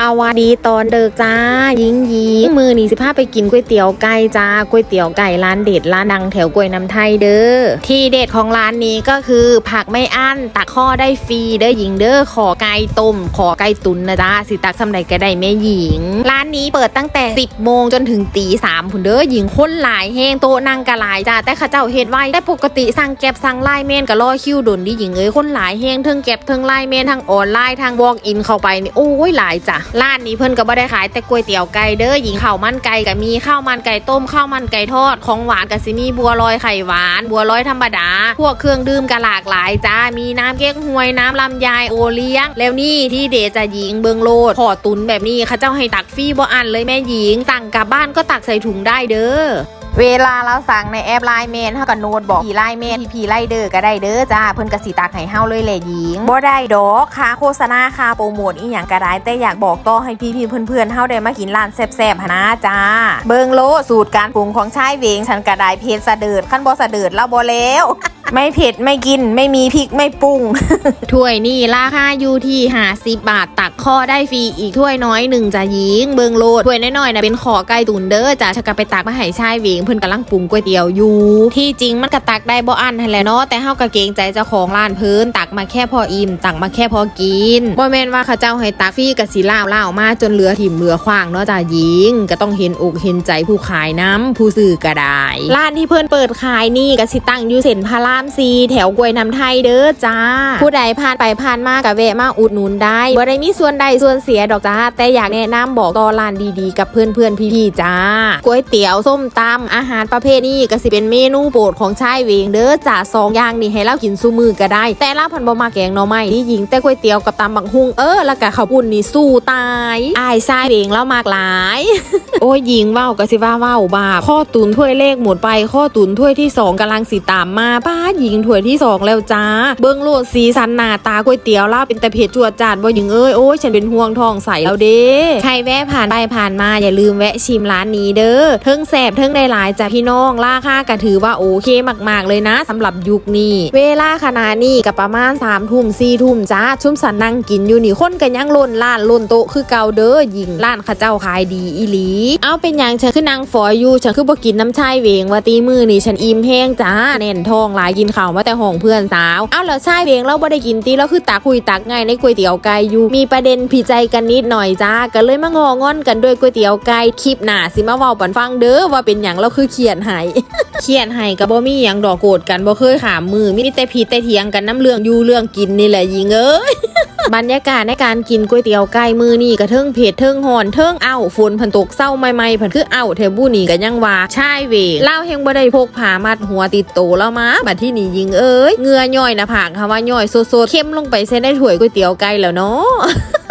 สวัสดีตอนเดิกจ้า ยิงยิงมือนีสิพาไปกินก๋วยเตี๋ยวไก่จ้าก๋วยเตี๋ยวไก่ร้านเด็ดร้านดังแถวกล้วยน้ำไทยเด้อที่เด็ดของร้านนี้ก็คือผักไม่อั้นตักข้อได้ฟรีเด้อหญิงเด้อขอไก่ต้ม ขอไก่ตุนนะจ้าสิตักสำใดก็ได้แม่หญิง ร้านนี้เปิดตั้งแต่ 10โมงจนถึงตีสามผุนเด้อหญิงคนหลายแห้งโต๊ะนั่งกะหลายจ้าแต่ข้าเจ้าเฮ็ดไว้แต่ปกติสั่งแก็บสั่งไลน์เมนก็รอคิวดนดิหญิงเอ้ยคนหลายแห้งเทิงแก็บเทิงไลน์เมนทั้งออนไลน์ทั้งวอล์กอินเข้าไปนี่โอ้ยหลายจ้ะร้านนี้เพิ่นก็บ่ได้ขายแต่ก๋วยเตี๋ยวไก่เด้อหญิงข้าวมันไก่ก็มีข้าวมันไก่ต้มข้าวมันไก่ทอด ของหวานก็สิมีบัวลอยไข่หวาน บัวลอยธรรมดา พวกเครื่องดื่มก็หลากหลายจ้ามีน้ำเก๊กฮวยน้ำลำไยโอเลี้ยง แล้วนี่ที่เดจะหญิงเบิงโลดขอตุนแบบนี้เขาเจ้าให้ตักฟรีบ่อันเลยแม่หญิงสั่งกลับบ้านก็ตักใส่ถุงได้เด้อ เวลาเราสั่งในแอปไลน์เมนเฮากับโน้ตบอกพี่ไลน์เมนพีพีไลเดอร์ก็ได้เด้อจ้าเพิ่นก็สิตาไห้เฮาเลยแหละหญิงบ่ได้ดอกค่าโฆษณาค่าโปรโมทอีหยังก็ได้แต่อยากบอกต่อให้พี่พี่เพื่อนๆเฮาได้มากินร้านแซ่บๆหนะจ้า เบิงโลสูตรการปรุงของชายเวงฉันก็ได้เผ็ดสะเดิดขั้นบ่สะเดิดแล้วบ่แล้ว ไม่เผ็ดไม่กินไม่มีพริกไม่ปรุง ถ้วยนี่ราคาอยู่ที่50บาทตักข้อได้ฟรีอีกถ้วยน้อยหนึ่งจ้ะหญิงเบิงโลดถ้วยน้อยๆนะเป็นขอไก่ตุนเด้อจ้ะชะกะไปตักมาให้ชายเวงเพิ่นกำลังปรุงก๋วยเตี๋ยวอยู่ที่จริงมันก็ตักได้บ่อันหั่นแหละเนาะแต่เฮาก็เกรงใจเจ้าของร้านเพิ่นตักมาแค่พออิ่มตักมาแค่พอกินบ่แม่นว่าเขาเจ้าให้ตักฟรีก็สิล่าวล่าวมาจนเหลือถิ่มเหลือขว้างเนาะจ้ะหญิงก็ต้องเห็นอกเห็นใจผู้ขายน้ำผู้ซื้อก็ได้ร้านที่เพิ่นเปิดขายนี่ก็สิตั้งอยู่เส้นพระรามซีแถวกล้วยน้ำไทยเด้อจ้า ผู้ใดผ่านไปผ่านมาก็แวะมาอุดหนุนได้บ่ได้มีส่วนใดส่วนเสียดอกจ้า แต่อยากแนะนำบอกต่อร้านดีๆ กับเพื่อนๆพี่ๆจ้าก๋วยเตี๋ยวส้มตำอาหารประเภทนี้ก็สิเป็นเมนูโปรดของชายเวงเด้อจ้าสองอย่างนี่ให้เรากินซุมือก็ได้ แต่ละพันบ่มาแกงหน่อไม้ที่หญิงแต่ก๋วยเตี๋ยวกับตำบักฮุงเออแล้วก็ข้าวปุ้นนี่สู้ตายอายชายเวงแล้วมากหลาย โอ้ยหญิงเว้าก็สิว่าเว้าบาปข้อตุนถ้วยเลขหมดไปข้อตุนถ้วยที่สองกำลังสิตามมาป้าหญิงถ้วยที่สองแล้วจ้า เบิ้งโลดสีสันหน้าตาก๋วยเตี๋ยวล่าเป็นแต่เผ็ดจวดจาดบ่หญิงเอ้ยโอ้ยฉันเป็นห่วงทองใสแล้วเด้ใครแวะผ่านไปผ่านมาอย่าลืมแวะชิมร้านนี้เด้อเทิงแสบเทิงได้หลายจ้ะพี่น้องราคาก็ถือว่าโอเคมาก ๆ เลยนะสำหรับยุคนี้ เวลาขนาดนี้ก็ประมาณ3ามทุ่มสี่ทุ่มจ้าชุ่มสันนั่งกินอยู่นี่คนกันยังล้นร้านล้นโต๊ะคือเก่าเด้อหญิงร้านข้าเจ้าขายดีอีหลี เอาเป็นอย่างฉันคือนางฝอยอยู่ฉันคือบ่กินน้ำชายเวงว่าตีมือนี่ฉันอิ่มแห้งจ้าแน่นท้องหลายกินข้าวมาแต่ห้องเพื่อนสาวเอาแล้วใชายเวงเราบ่ได้กินตีแล้วคือตาคุยตักไงในก๋วยเตี๋ยวไก่อยู่มีประเด็นผิดใจกันนิดหน่อยจ้าก็เลยมางองอนกันด้วยก๋วยเตี๋ยวไก่คลิปหน้าสิมาเว้าปันฟังเด้อว่าเป็นหยังเราคือเขียนให้เขียนให้กับ่มีหยังดอกโกรธกันบ่เคยขามมือมีแต่ผิดแต่เถียงกันน้ำเรื่องอยู่เรื่องกินนี่แหละยิงเอ้ย บรรยากาศในการกินก๋วยเตี๋ยวไก่มือนี่กระเทิงเผ็ดเทิงหอนเทิงเอ้าฝนพันตกเศร้าใหม่ๆพันคือเอ้าเทบูนี่กันยังว่าใช่เวเล่าเฮงบ่ได้พกผ้ามัดหัวติดโตแล้วมาบัดที่นี่ยิงเอ้ยเหงือย่อยหนะผากค่ะว่าย่อยโซๆเข้มลงไปเส้นได้ถ้วยก๋วยเตี๋ยวไก่แล้วเนาะ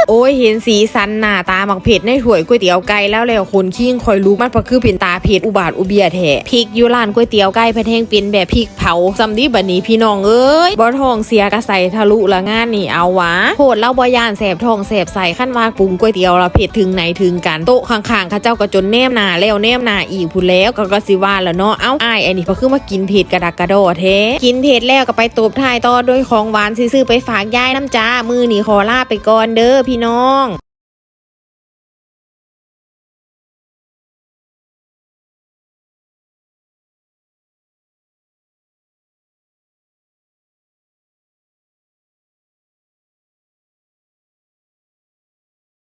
โอ้ยเห็นสีสันหน้าตาหมักเผ็ดในถ้วยก๋วยเตี๋ยวไก่แล้วแล้วคนขี้งคอยรู้มันเพราะคือเป็นตาเผ็ดอุบาทอุเบียแท้พริกอยูร้านก๋วยเตี๋ยวไก่พะเทงเป็นแบบพริกเผาซำดีบัดนี้พี่น้องเอ้ยบ่ทองเสียกระใสทะลุละงานนี่เอาวะโพดเล่าบ่ย่านแสบทองแสบใสขั้นว่าปรุงก๋วยเตี๋ยวละเผ็ดถึงไหนถึงกันโต๊ะข้างๆข้าเจ้าก็จนแนมหนาแล้วแนมหนาอีกพูนแล้วก็ก็สิว่าแล้วเนาะเอ้าอ้ายอันนี้เพราะคือมากินเผ็ดกระดักกระโดดแท้กินเผ็ดแล้วก็ไปตบท้ายต่อด้วยของหวานซื้อไปฝากยายน้ำจ้ามือนี่ขอลาไปก่อนเด้อพี่น้อง